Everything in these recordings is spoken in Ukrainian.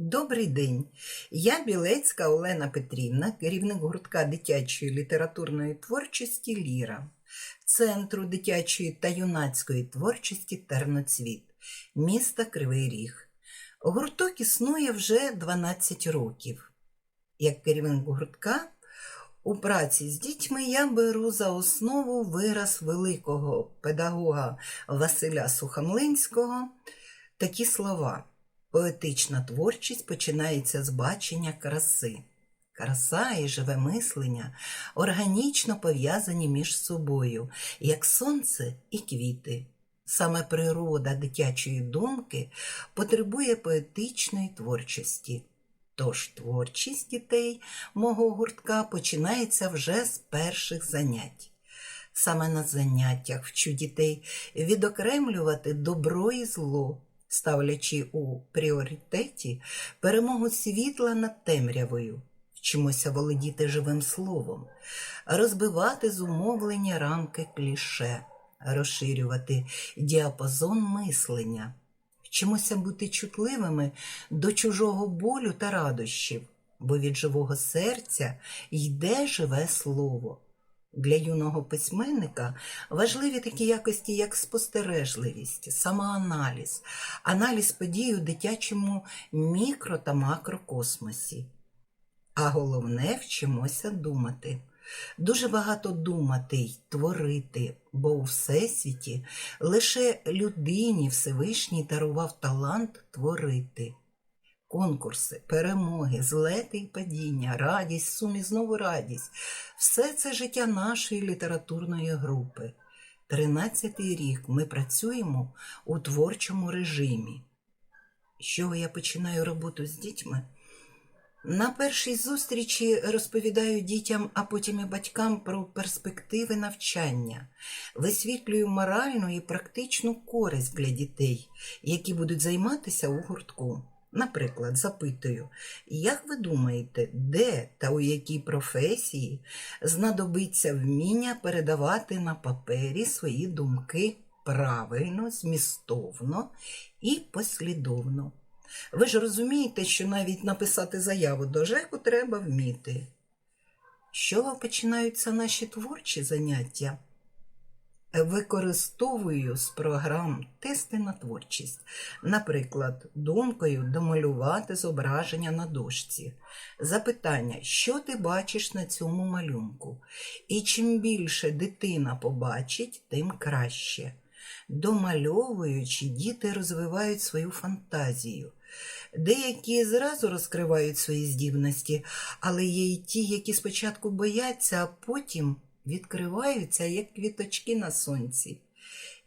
Добрий день. Я Білецька Олена Петрівна, керівник гуртка дитячої літературної творчості Ліра, Центру дитячої та юнацької творчості Терноцвіт, міста Кривий Ріг. Гурток існує вже 12 років. Як керівник гуртка, у праці з дітьми я беру за основу вираз великого педагога Василя Сухомлинського такі слова. Поетична творчість починається з бачення краси. Краса і живе мислення органічно пов'язані між собою, як сонце і квіти. Саме природа дитячої думки потребує поетичної творчості. Тож творчість дітей мого гуртка починається вже з перших занять. Саме на заняттях вчу дітей відокремлювати добро і зло, ставлячи у пріоритеті перемогу світла над темрявою, вчимося володіти живим словом, розбивати зумовлення рамки кліше, розширювати діапазон мислення, вчимося бути чутливими до чужого болю та радощів, бо від живого серця йде живе слово. Для юного письменника важливі такі якості, як спостережливість, самоаналіз, аналіз подій у дитячому мікро та макрокосмосі. А головне вчимося думати. Дуже багато думати й творити, бо у Всесвіті лише людині Всевишній дарував талант творити. Конкурси, перемоги, злети й падіння, радість, сум і знову радість все це життя нашої літературної групи. Тринадцятий рік ми працюємо у творчому режимі. З я починаю роботу з дітьми? На першій зустрічі розповідаю дітям, а потім і батькам про перспективи навчання, висвітлюю моральну і практичну користь для дітей, які будуть займатися у гуртку. Наприклад, запитую, як ви думаєте, де та у якій професії знадобиться вміння передавати на папері свої думки правильно, змістовно і послідовно? Ви ж розумієте, що навіть написати заяву до ЖЕКу треба вміти. Чого починаються наші творчі заняття? Використовую з програм тести на творчість, наприклад, думкою домалювати зображення на дошці, запитання, що ти бачиш на цьому малюнку. І чим більше дитина побачить, тим краще. Домальовуючи, діти розвивають свою фантазію. Деякі зразу розкривають свої здібності, але є й ті, які спочатку бояться, а потім відкриваються, як квіточки на сонці.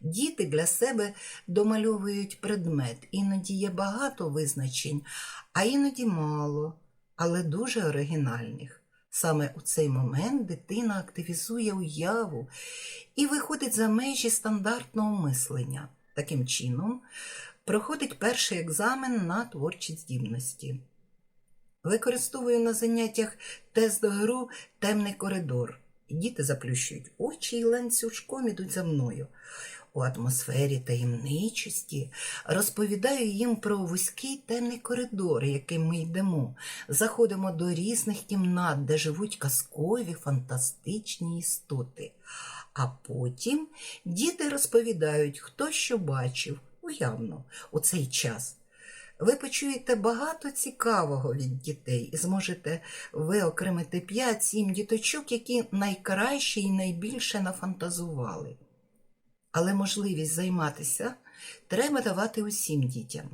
Діти для себе домальовують предмет, іноді є багато визначень, а іноді мало, але дуже оригінальних. Саме у цей момент дитина активізує уяву і виходить за межі стандартного мислення. Таким чином, проходить перший екзамен на творчі здібності. Використовую на заняттях тест до гру темний коридор. Діти заплющують очі і ланцюжком ідуть за мною. У атмосфері таємничості розповідаю їм про вузький темний коридор, яким ми йдемо. Заходимо до різних кімнат, де живуть казкові, фантастичні істоти. А потім діти розповідають, хто що бачив, уявно, у цей час. Ви почуєте багато цікавого від дітей і зможете виокремити 5-7 діточок, які найкраще і найбільше нафантазували. Але можливість займатися треба давати усім дітям.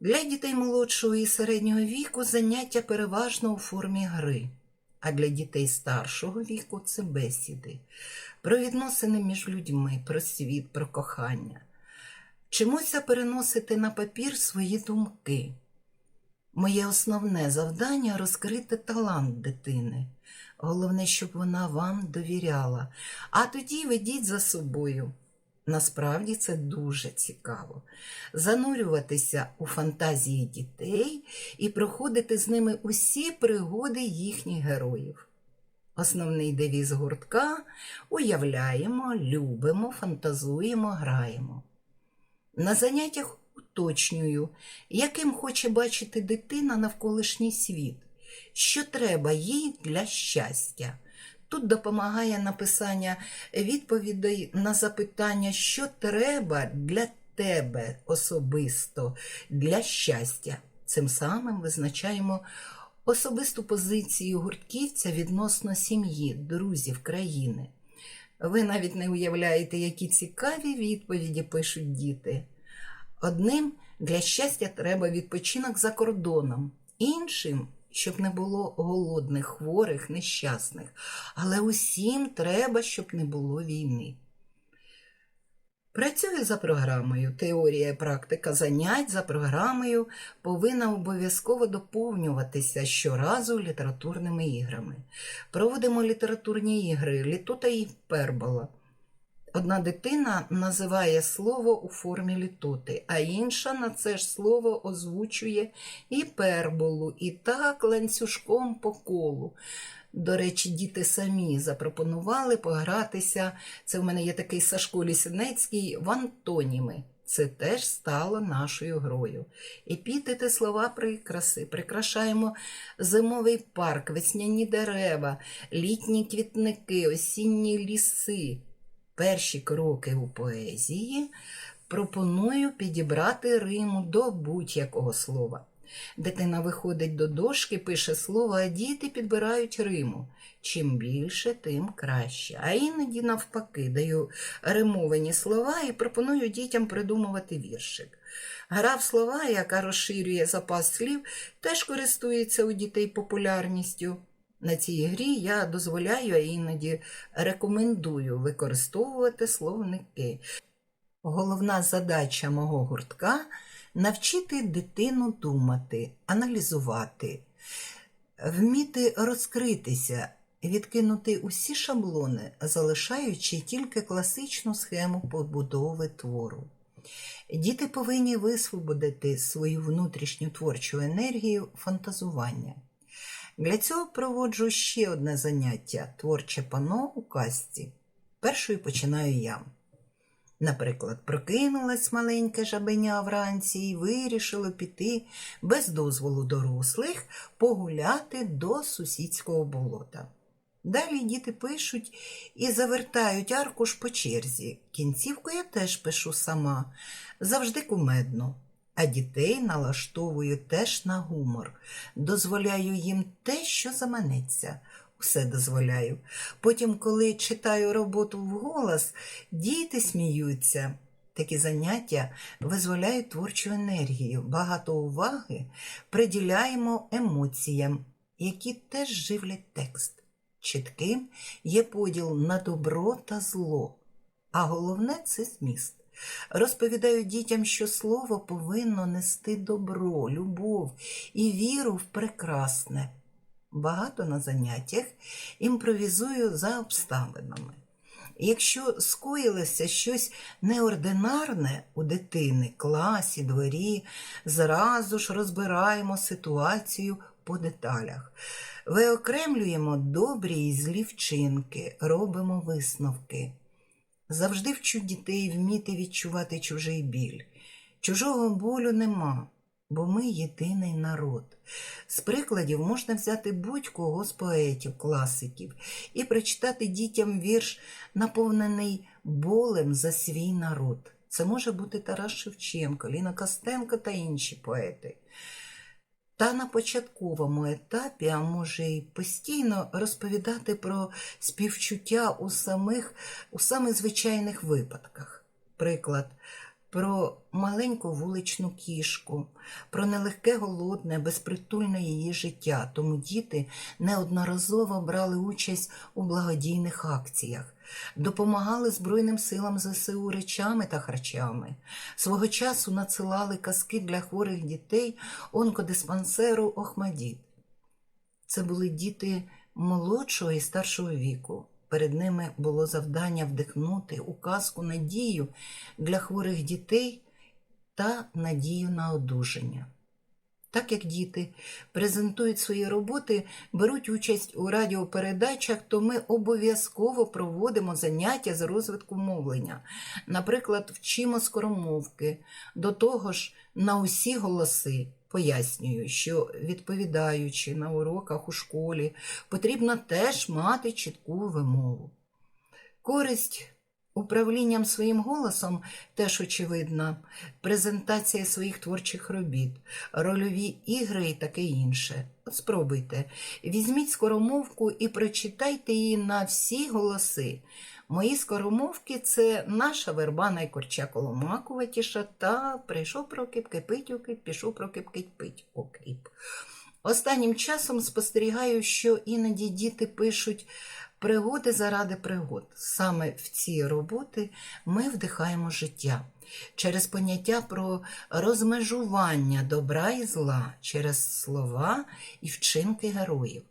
Для дітей молодшого і середнього віку заняття переважно у формі гри, а для дітей старшого віку це бесіди, про відносини між людьми, про світ, про кохання. Чимося переносити на папір свої думки. Моє основне завдання розкрити талант дитини. Головне, щоб вона вам довіряла, а тоді ведіть за собою. Насправді це дуже цікаво. Занурюватися у фантазії дітей і проходити з ними усі пригоди їхніх героїв. Основний девіз гуртка уявляємо, любимо, фантазуємо, граємо. На заняттях уточнюю, яким хоче бачити дитина навколишній світ, що треба їй для щастя. Тут допомагає написання відповідей на запитання, що треба для тебе особисто для щастя. Цим самим визначаємо особисту позицію гуртківця відносно сім'ї, друзів, країни. Ви навіть не уявляєте, які цікаві відповіді пишуть діти. Одним для щастя треба відпочинок за кордоном, іншим, щоб не було голодних, хворих, нещасних. Але усім треба, щоб не було війни. Працює за програмою. Теорія і практика занять за програмою повинна обов'язково доповнюватися щоразу літературними іграми. Проводимо літературні ігри Літута і пербола. Одна дитина називає слово у формі літоти, а інша на це ж слово озвучує гіперболу і так ланцюжком по колу. До речі, діти самі запропонували погратися. Це в мене є такий Сашко Лісинецький в антоніми. Це теж стало нашою грою. Епітети слова прикраси. Прикрашаємо зимовий парк, весняні дерева, літні квітники, осінні ліси. Перші кроки у поезії пропоную підібрати риму до будь-якого слова. Дитина виходить до дошки, пише слово, а діти підбирають риму. Чим більше, тим краще. А іноді, навпаки, даю римовані слова і пропоную дітям придумувати віршик. Гра в слова, яка розширює запас слів, теж користується у дітей популярністю. На цій грі я дозволяю, а іноді рекомендую використовувати словники. Головна задача мого гуртка навчити дитину думати, аналізувати, вміти розкритися, відкинути усі шаблони, залишаючи тільки класичну схему побудови твору. Діти повинні висвободити свою внутрішню творчу енергію фантазування. Для цього проводжу ще одне заняття творче пано у казці. Першою починаю я. Наприклад, прокинулась маленьке жабеня вранці і вирішило піти без дозволу дорослих погуляти до сусідського болота. Далі діти пишуть і завертають аркуш по черзі. Кінцівку я теж пишу сама, завжди кумедно. А дітей налаштовую теж на гумор, дозволяю їм те, що заманеться. Все дозволяю. Потім, коли читаю роботу вголос, діти сміються. Такі заняття визволяють творчу енергію, багато уваги приділяємо емоціям, які теж живлять текст. Чітким є поділ на добро та зло, а головне це зміст. Розповідаю дітям, що слово повинно нести добро, любов і віру в прекрасне. Багато на заняттях імпровізую за обставинами. Якщо скоїлося щось неординарне у дитини, класі, дворі, зразу ж розбираємо ситуацію по деталях. Виокремлюємо добрі і злі вчинки, робимо висновки. Завжди вчу дітей вміти відчувати чужий біль. Чужого болю нема, бо ми єдиний народ. З прикладів можна взяти будь-кого з поетів, класиків і прочитати дітям вірш, наповнений болем за свій народ. Це може бути Тарас Шевченко, Ліна Костенко та інші поети. Та на початковому етапі, а може й постійно розповідати про співчуття у самих, у самих звичайних випадках. Приклад, про маленьку вуличну кішку, про нелегке голодне, безпритульне її життя. Тому діти неодноразово брали участь у благодійних акціях, допомагали Збройним силам ЗСУ речами та харчами. Свого часу надсилали казки для хворих дітей онкодиспансеру Охмадіт. Це були діти молодшого і старшого віку. Перед ними було завдання вдихнути у казку надію для хворих дітей та надію на одужання. Так як діти презентують свої роботи, беруть участь у радіопередачах, то ми обов'язково проводимо заняття з розвитку мовлення. Наприклад, вчимо скоромовки, до того ж на усі голоси. Пояснюю, що відповідаючи на уроках у школі, потрібно теж мати чітку вимову. Користь управлінням своїм голосом теж очевидна, презентація своїх творчих робіт, рольові ігри і таке інше. От спробуйте, візьміть скоромовку і прочитайте її на всі голоси. Мої скоромовки це наша верба найкорча коломакуватіша та прийшов прокип, кипить окип, пішов прокип, кипить окріп. Останнім часом спостерігаю, що іноді діти пишуть пригоди заради пригод. Саме в ці роботи ми вдихаємо життя через поняття про розмежування добра і зла, через слова і вчинки героїв.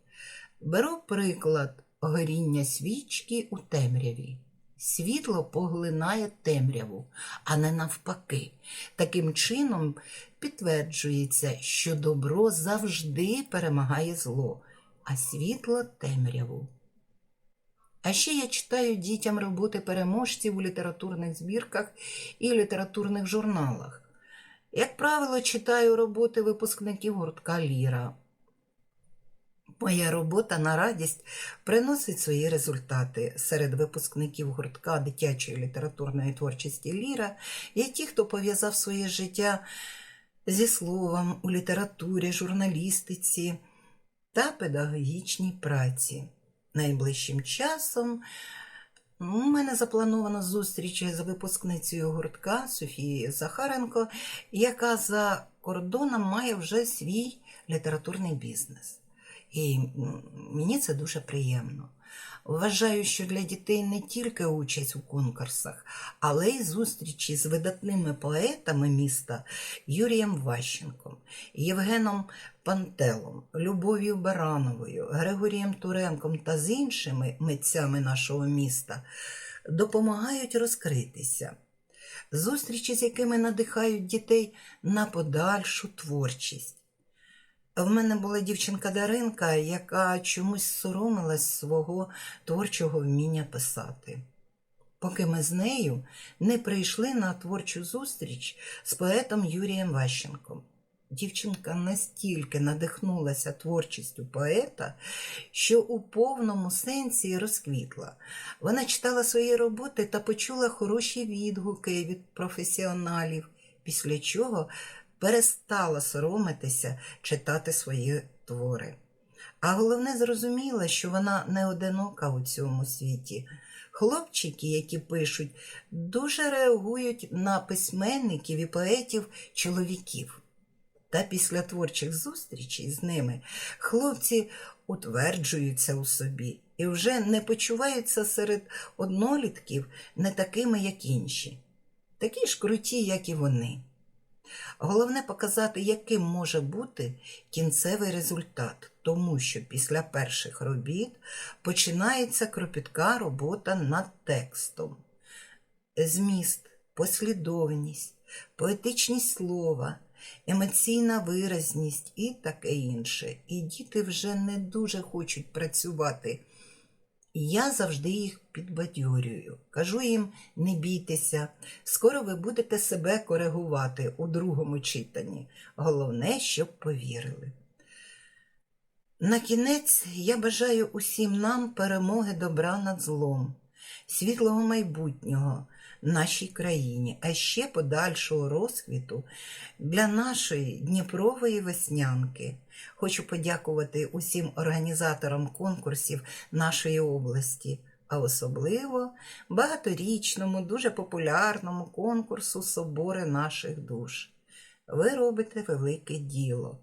Беру приклад горіння свічки у темряві. Світло поглинає темряву, а не навпаки. Таким чином підтверджується, що добро завжди перемагає зло, а світло темряву. А ще я читаю дітям роботи переможців у літературних збірках і літературних журналах. Як правило, читаю роботи випускників гуртка Ліра. Моя робота на радість приносить свої результати. Серед випускників гуртка дитячої літературної творчості Ліра є ті, хто пов'язав своє життя зі словом у літературі, журналістиці та педагогічній праці. Найближчим часом у мене запланована зустріч з випускницею гуртка Софією Захаренко, яка за кордоном має вже свій літературний бізнес. І мені це дуже приємно. Вважаю, що для дітей не тільки участь у конкурсах, але й зустрічі з видатними поетами міста Юрієм Ващенком, Євгеном Пантелом, Любов'ю Барановою, Григорієм Туренком та з іншими митцями нашого міста допомагають розкритися. Зустрічі, з якими надихають дітей на подальшу творчість. В мене була дівчинка Даринка, яка чомусь соромилась свого творчого вміння писати. Поки ми з нею не прийшли на творчу зустріч з поетом Юрієм Ващенком. Дівчинка настільки надихнулася творчістю поета, що у повному сенсі розквітла. Вона читала свої роботи та почула хороші відгуки від професіоналів, після чого перестала соромитися читати свої твори. А головне зрозуміла, що вона не одинока у цьому світі. Хлопчики, які пишуть, дуже реагують на письменників і поетів чоловіків. Та після творчих зустрічей з ними хлопці утверджуються у собі і вже не почуваються серед однолітків не такими, як інші, такі ж круті, як і вони. Головне показати, яким може бути кінцевий результат, тому що після перших робіт починається кропітка робота над текстом. Зміст, послідовність, поетичність слова, емоційна виразність і таке інше. І діти вже не дуже хочуть працювати. Я завжди їх підбадьорюю. Кажу їм, не бійтеся, скоро ви будете себе коригувати у другому читанні. Головне, щоб повірили. На кінець я бажаю усім нам перемоги добра над злом, світлого майбутнього нашій країні, а ще подальшого розквіту для нашої Дніпрової веснянки. Хочу подякувати усім організаторам конкурсів нашої області, а особливо багаторічному, дуже популярному конкурсу Собори наших душ. Ви робите велике діло,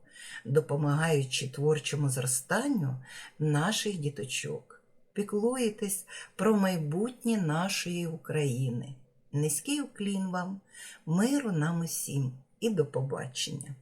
допомагаючи творчому зростанню наших діточок. Піклуєтесь про майбутнє нашої України. Низький уклін вам, миру нам усім і до побачення!